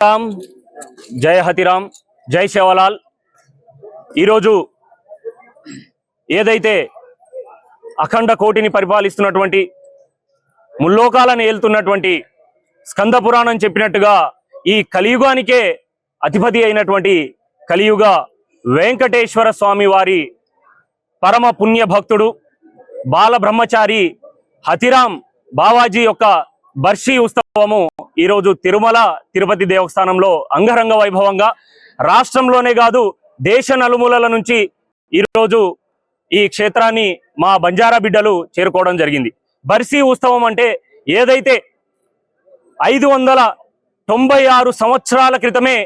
రామ్ జయ హతిరామ్ జై శివలాల్. ఈరోజు ఏదైతే అఖండ కోటిని పరిపాలిస్తున్నటువంటి ముల్లోకాలను ఏలుతున్నటువంటి స్కంద పురాణం చెప్పినట్టుగా ఈ కలియుగానికే అధిపతి అయినటువంటి కలియుగ వెంకటేశ్వర స్వామి వారి పరమ పుణ్య భక్తుడు బాల బ్రహ్మచారి హతిరామ్ బావాజీ యొక్క బర్షి ఉత్సవము ఈరోజు తిరుమల తిరుపతి దేవస్థానంలో అంగరంగ వైభవంగా రాష్ట్రంలోనే కాదు దేశ నలుమూలల నుంచి ఈరోజు ఈ క్షేత్రాన్ని మా బంజారా బిడ్డలు చేరుకోవడం జరిగింది. బర్సీ ఉత్సవం అంటే ఏదైతే ఐదు వందల తొంభై ఆరు సంవత్సరాల క్రితమే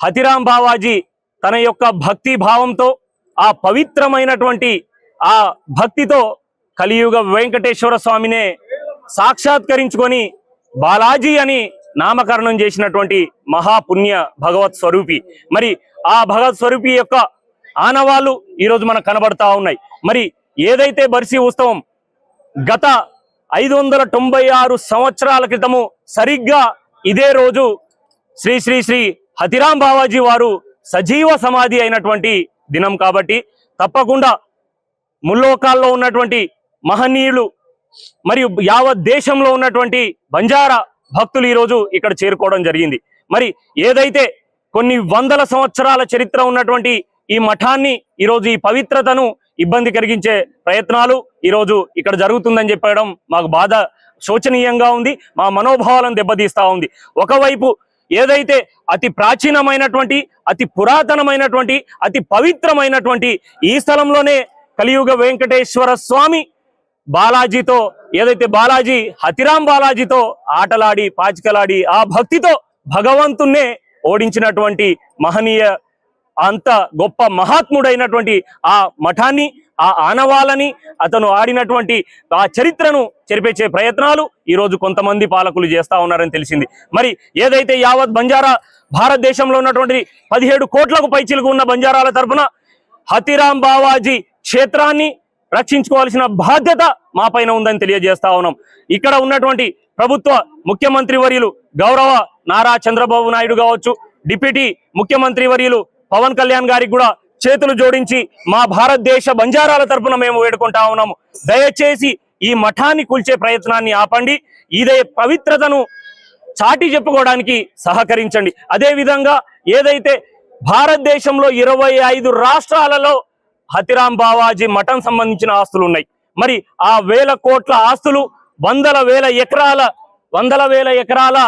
హతిరాం బావాజీ తన యొక్క భక్తి భావంతో ఆ పవిత్రమైనటువంటి ఆ భక్తితో కలియుగ వెంకటేశ్వర స్వామినే సాక్షాత్కరించుకొని బాలాజీ అని నామకరణం చేసినటువంటి మహాపుణ్య భగవత్ స్వరూపి. మరి ఆ భగవత్ స్వరూపి యొక్క ఆనవాళ్ళు ఈరోజు మనకు కనబడతా ఉన్నాయి. మరి ఏదైతే బర్సీ ఉత్సవం గత ఐదు వందల తొంభై ఆరు సంవత్సరాల క్రితము సరిగ్గా ఇదే రోజు శ్రీ శ్రీ శ్రీ హతిరాం బావాజీ వారు సజీవ సమాధి అయినటువంటి దినం కాబట్టి తప్పకుండా ముల్లోకాల్లో ఉన్నటువంటి మహనీయులు మరియు యావత్ దేశంలో ఉన్నటువంటి బంజారా భక్తులు ఈరోజు ఇక్కడ చేరుకోవడం జరిగింది. మరి ఏదైతే కొన్ని వందల సంవత్సరాల చరిత్ర ఉన్నటువంటి ఈ మఠాన్ని ఈరోజు ఈ పవిత్రతను ఇబ్బంది కలిగించే ప్రయత్నాలు ఈరోజు ఇక్కడ జరుగుతుందని చెప్పడం మాకు బాధ శోచనీయంగా ఉంది మా మనోభావాలను దెబ్బతీస్తా ఉంది. ఒకవైపు ఏదైతే అతి ప్రాచీనమైనటువంటి అతి పురాతనమైనటువంటి అతి పవిత్రమైనటువంటి ఈ స్థలంలోనే కలియుగ వెంకటేశ్వర స్వామి బాలాజీతో ఏదైతే బాలాజీ హతిరాం బాలాజీతో ఆటలాడి పాచికలాడి ఆ భక్తితో భగవంతున్నే ఓడించినటువంటి మహనీయ అంత గొప్ప మహాత్ముడైనటువంటి ఆ మఠాన్ని ఆ ఆనవాళ్ళని అతను ఆడినటువంటి ఆ చరిత్రను చెరిపేచే ప్రయత్నాలు ఈ రోజు కొంతమంది పాలకులు చేస్తా ఉన్నారని తెలిసింది. మరి ఏదైతే యావత్ బంజారా భారతదేశంలో ఉన్నటువంటి పదిహేడు కోట్లకు పైచిలుగు ఉన్న బంజారాల తరపున హతిరాం బావాజీ క్షేత్రాన్ని రక్షించుకోవాల్సిన బాధ్యత మా పైన ఉందని తెలియజేస్తా ఉన్నాం. ఇక్కడ ఉన్నటువంటి ప్రభుత్వ ముఖ్యమంత్రి వర్యులు గౌరవ నారా చంద్రబాబు నాయుడు కావచ్చు డిప్యూటీ ముఖ్యమంత్రి వర్యులు పవన్ కళ్యాణ్ గారికి కూడా చేతులు జోడించి మా భారతదేశ బంజారాల తరపున మేము వేడుకుంటా ఉన్నాము దయచేసి ఈ మఠాన్ని కూల్చే ప్రయత్నాన్ని ఆపండి. ఇదే పవిత్రతను చాటి చెప్పుకోవడానికి సహకరించండి. అదేవిధంగా ఏదైతే భారతదేశంలో ఇరవై ఐదు రాష్ట్రాలలో హతిరాం బావాజీ మఠం సంబంధించిన ఆస్తులు ఉన్నాయి. మరి ఆ వేల కోట్ల ఆస్తులు వందల వేల ఎకరాల వందల వేల ఎకరాల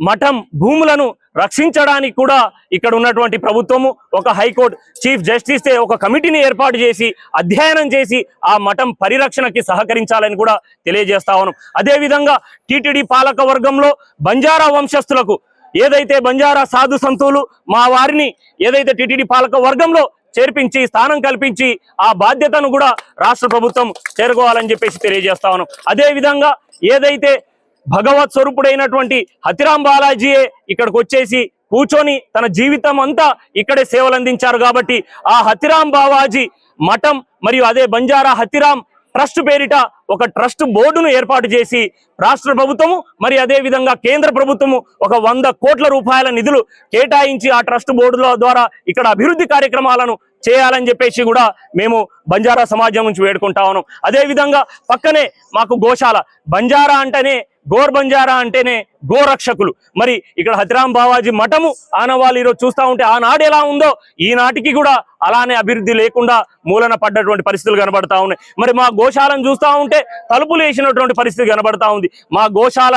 మఠం భూములను రక్షించడానికి కూడా ఇక్కడ ఉన్నటువంటి ప్రభుత్వము ఒక హైకోర్టు చీఫ్ జస్టిస్ ఒక కమిటీని ఏర్పాటు చేసి అధ్యయనం చేసి ఆ మఠం పరిరక్షణకి సహకరించాలని కూడా తెలియజేస్తా ఉన్నాం. అదేవిధంగా టిటిడి పాలక వర్గంలో బంజారా వంశస్థులకు ఏదైతే బంజారా సాధు సంతులు మా వారిని ఏదైతే టిటిడి పాలక వర్గంలో చేర్పించి స్థానం కల్పించి ఆ బాధ్యతను కూడా రాష్ట్ర ప్రభుత్వం చేరుకోవాలని చెప్పేసి తెలియజేస్తా ఉన్నాం. అదే విధంగా ఏదైతే భగవత్ స్వరూపుడైనటువంటి హతిరాం బాలాజీయే ఇక్కడికి వచ్చేసి కూర్చొని తన జీవితం అంతా ఇక్కడే సేవలు అందించారు కాబట్టి ఆ హతిరాం బావాజీ మఠం మరియు అదే బంజారా హతిరాం ట్రస్ట్ పేరిట ఒక ట్రస్ట్ బోర్డును ఏర్పాటు చేసి రాష్ట్ర ప్రభుత్వము మరి అదే విధంగా కేంద్ర ప్రభుత్వము ఒక వంద కోట్ల రూపాయల నిధులు కేటాయించి ఆ ట్రస్ట్ బోర్డుల ద్వారా ఇక్కడ అభివృద్ధి కార్యక్రమాలను చేయాలని చెప్పేసి కూడా మేము బంజారా సమాజం నుంచి వేడుకుంటా ఉన్నాం. అదే విధంగా పక్కనే మాకు గోశాల. బంజారా అంటేనే గోర్ బంజారా అంటేనే గోరక్షకులు. మరి ఇక్కడ హతిరాం బావాజీ మఠము ఆనవాళ్ళు ఈరోజు చూస్తా ఉంటే ఆనాడు ఎలా ఉందో ఈనాటికి కూడా అలానే అభివృద్ధి లేకుండా మూలన పడ్డటువంటి పరిస్థితులు కనబడతా ఉన్నాయి. మరి మా గోశాలను చూస్తా ఉంటే తలుపులు వేసినటువంటి పరిస్థితి కనబడతా ఉంది. మా గోశాల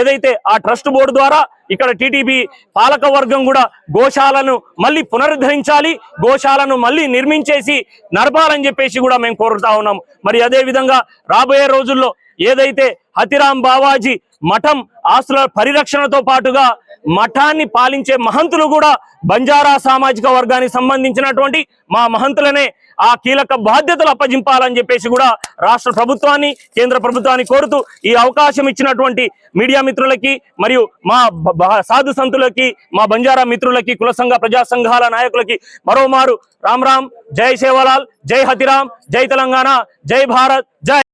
ఏదైతే ఆ ట్రస్ట్ బోర్డు ద్వారా ఇక్కడ టీటీపీ పాలక వర్గం కూడా గోశాలను మళ్ళీ పునరుద్ధరించాలి గోశాలను మళ్ళీ నిర్మించేసి నడపాలని చెప్పేసి కూడా మేము కోరుతా ఉన్నాం. మరి అదేవిధంగా రాబోయే రోజుల్లో ఏదైతే హతిరాం బావాజీ మఠం ఆస్తుల పరిరక్షణతో పాటుగా మఠాన్ని పాలించే మహంతులు కూడా బంజారా సామాజిక వర్గానికి సంబంధించినటువంటి మా మహంతులనే ఆ కీలక బాధ్యతలు అప్పజింపాలని చెప్పేసి కూడా రాష్ట్ర ప్రభుత్వాన్ని కేంద్ర ప్రభుత్వాన్ని కోరుతూ ఈ అవకాశం ఇచ్చినటువంటి మీడియా మిత్రులకి మరియు మా సాధు సంతులకి మా బంజారా మిత్రులకి కుల సంఘ ప్రజా సంఘాల నాయకులకి మరోమారు రామ్ రామ్ జై సేవలాల్ జై హతిరామ్ జై తెలంగాణ జై భారత్ జై